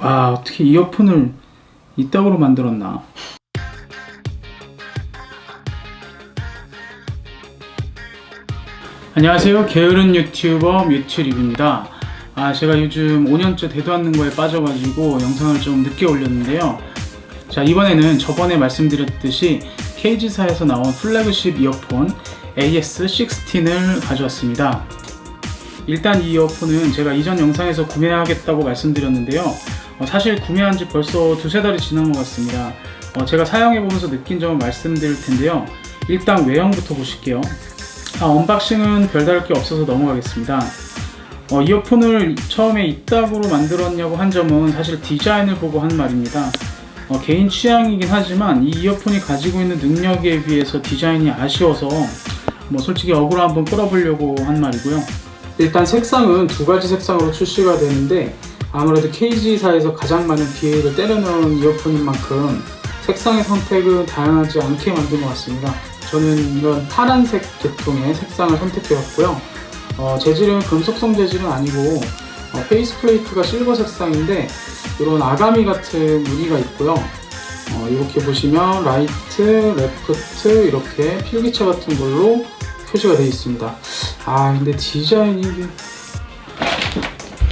와 어떻게 이어폰을 이따구로 만들었나? 안녕하세요. 게으른 유튜버 뮤튜립입니다. 아 제가 요즘 5년째 대도 않는 거에 빠져가지고 영상을 좀 늦게 올렸는데요. 자 이번에는 저번에 말씀드렸듯이 KG사에서 나온 플래그십 이어폰 AS16을 가져왔습니다. 일단 이 이어폰은 제가 이전 영상에서 구매하겠다고 말씀드렸는데요 어, 사실 구매한 지 벌써 두세 달이 지난 것 같습니다. 어, 제가 사용해보면서 느낀 점을 말씀드릴 텐데요. 일단 외형부터 보실게요. 아, 언박싱은 별다를 게 없어서 넘어가겠습니다. 어, 이어폰을 처음에 이따구로 만들었냐고 한 점은 사실 디자인을 보고 한 말입니다. 어, 개인 취향이긴 하지만 이 이어폰이 가지고 있는 능력에 비해서 디자인이 아쉬워서 뭐 솔직히 어그로 한번 끌어보려고 한 말이고요. 일단 색상은 두 가지 색상으로 출시가 되는데 아무래도 KG사에서 가장 많은 BA를 때려넣은 이어폰인 만큼 색상의 선택은 다양하지 않게 만든 것 같습니다. 저는 이런 파란색 계통의 색상을 선택해왔고요. 어, 재질은 금속성 재질은 아니고 어, 페이스 플레이트가 실버 색상인데 이런 아가미 같은 무늬가 있고요. 어, 이렇게 보시면 라이트, 레프트 이렇게 필기체 같은 걸로 표시가 되어 있습니다. 아 근데 디자인이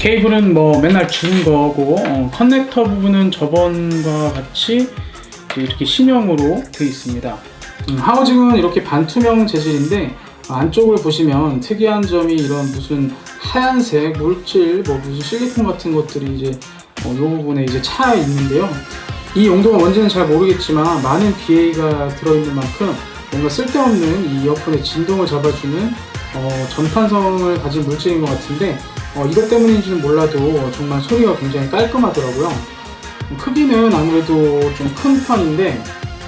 케이블은 뭐 맨날 준 거고 어, 커넥터 부분은 저번과 같이 이렇게 신형으로 되어 있습니다. 음, 하우징은 이렇게 반투명 재질인데 안쪽을 보시면 특이한 점이 이런 무슨 하얀색 물질, 뭐 무슨 실리콘 같은 것들이 이제 어, 이 부분에 이제 차 있는데요. 이 용도가 뭔지는 잘 모르겠지만 많은 BA가 들어있는 만큼 뭔가 쓸데없는 이 이어폰의 진동을 잡아주는 어, 전탄성을 가진 물질인 것 같은데 어, 이것 때문인지는 몰라도 정말 소리가 굉장히 깔끔하더라고요. 크기는 아무래도 좀 큰 편인데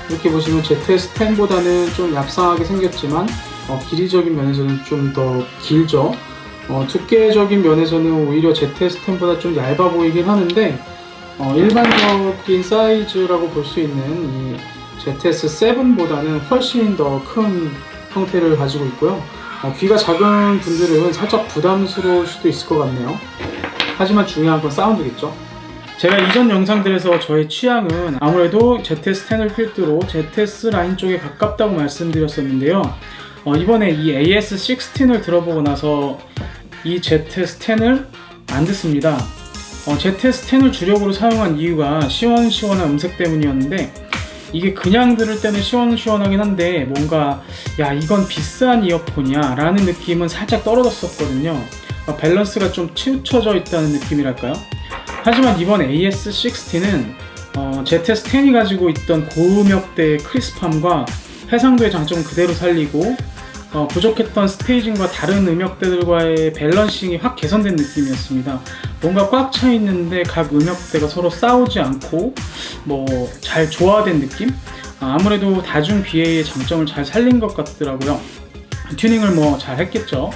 이렇게 보시면 ZS10보다는 좀 얍상하게 생겼지만 어, 길이적인 면에서는 좀 더 길죠. 어, 두께적인 면에서는 오히려 ZS10보다 좀 얇아 보이긴 하는데 어, 일반적인 사이즈라고 볼 수 있는 이 ZS7보다는 훨씬 더 큰 형태를 가지고 있고요. 어, 귀가 작은 분들은 살짝 부담스러울 수도 있을 것 같네요. 하지만 중요한 건 사운드겠죠. 제가 이전 영상들에서 저의 취향은 아무래도 ZS10을 필두로 ZS 라인 쪽에 가깝다고 말씀드렸었는데요. 어, 이번에 이 AS16을 들어보고 나서 이 ZS10을 안 듣습니다. 어, ZS10을 주력으로 사용한 이유가 시원시원한 음색 때문이었는데 이게 그냥 들을 때는 시원시원하긴 한데 뭔가 야 이건 비싼 이어폰이야 라는 느낌은 살짝 떨어졌었거든요. 어, 밸런스가 좀 치우쳐져 있다는 느낌이랄까요? 하지만 이번 AS16는 어, ZS10이 가지고 있던 고음역대의 크리스팜과 해상도의 장점을 그대로 살리고 어, 부족했던 스테이징과 다른 음역대들과의 밸런싱이 확 개선된 느낌이었습니다. 뭔가 꽉 차 있는데 각 음역대가 서로 싸우지 않고 뭐 잘 조화된 느낌? 아, 아무래도 다중 BA의 장점을 잘 살린 것 같더라고요. 튜닝을 뭐 잘 했겠죠.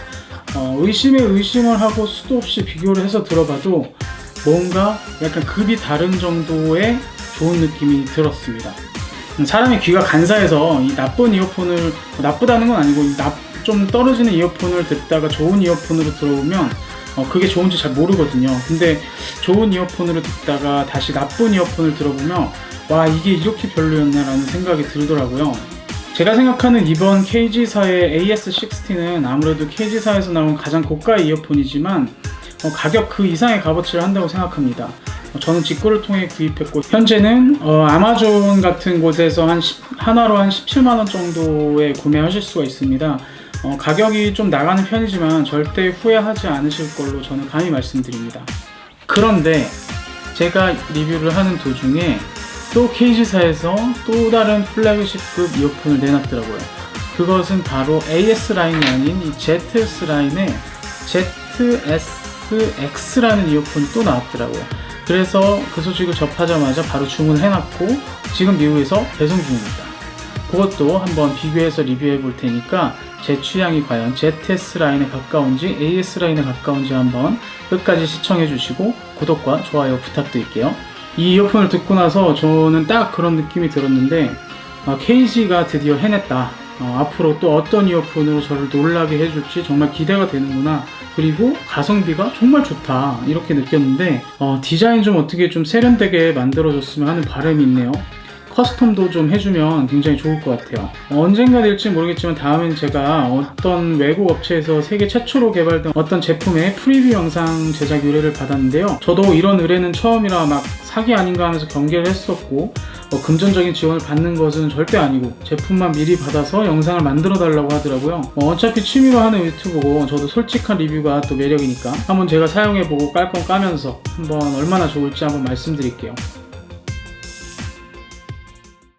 어, 의심에 의심을 하고 수도 없이 비교를 해서 들어봐도 뭔가 약간 급이 다른 정도의 좋은 느낌이 들었습니다. 사람이 귀가 간사해서 이 나쁜 이어폰을 나쁘다는 건 아니고 좀 떨어지는 이어폰을 듣다가 좋은 이어폰으로 들어오면 어, 그게 좋은지 잘 모르거든요. 근데 좋은 이어폰으로 듣다가 다시 나쁜 이어폰을 들어보면 와 이게 이렇게 별로였나라는 생각이 들더라고요. 제가 생각하는 이번 KG사의 AS16는 아무래도 KG사에서 나온 가장 고가 이어폰이지만 어, 가격 그 이상의 값어치를 한다고 생각합니다. 어, 저는 직구를 통해 구입했고 현재는 어, 아마존 같은 곳에서 한 10 하나로 한 17만 원 정도에 구매하실 수가 있습니다. 어, 가격이 좀 나가는 편이지만 절대 후회하지 않으실 걸로 저는 감히 말씀드립니다. 그런데 제가 리뷰를 하는 도중에 또 KG사에서 또 다른 플래그십급 이어폰을 내놨더라고요. 그것은 바로 AS 라인이 아닌 이 ZS 라인의 ZSX라는 이어폰이 또 나왔더라고요. 그래서 그 소식을 접하자마자 바로 주문해놨고 지금 미국에서 배송 중입니다. 그것도 한번 비교해서 리뷰해 볼 테니까 제 취향이 과연 ZS 라인에 가까운지 AS 라인에 가까운지 한번 끝까지 시청해 주시고 구독과 좋아요 부탁드릴게요. 이 이어폰을 듣고 나서 저는 딱 그런 느낌이 들었는데 아, KG가 드디어 해냈다. 어, 앞으로 또 어떤 이어폰으로 저를 놀라게 해줄지 정말 기대가 되는구나. 그리고 가성비가 정말 좋다 이렇게 느꼈는데 어, 디자인 좀 어떻게 좀 세련되게 만들어줬으면 하는 바람이 있네요. 커스텀도 좀 해주면 굉장히 좋을 것 같아요. 어, 언젠가 될지 모르겠지만 다음엔 제가 어떤 외국 업체에서 세계 최초로 개발된 어떤 제품의 프리뷰 영상 제작 의뢰를 받았는데요. 저도 이런 의뢰는 처음이라 막 사기 아닌가 하면서 경계를 했었고 어, 금전적인 지원을 받는 것은 절대 아니고 제품만 미리 받아서 영상을 만들어 달라고 하더라고요. 어, 차피 취미로 하는 유튜브고 저도 솔직한 리뷰가 또 매력이니까 한번 제가 사용해보고 깔끔 까면서 한번 얼마나 좋을지 한번 말씀드릴게요.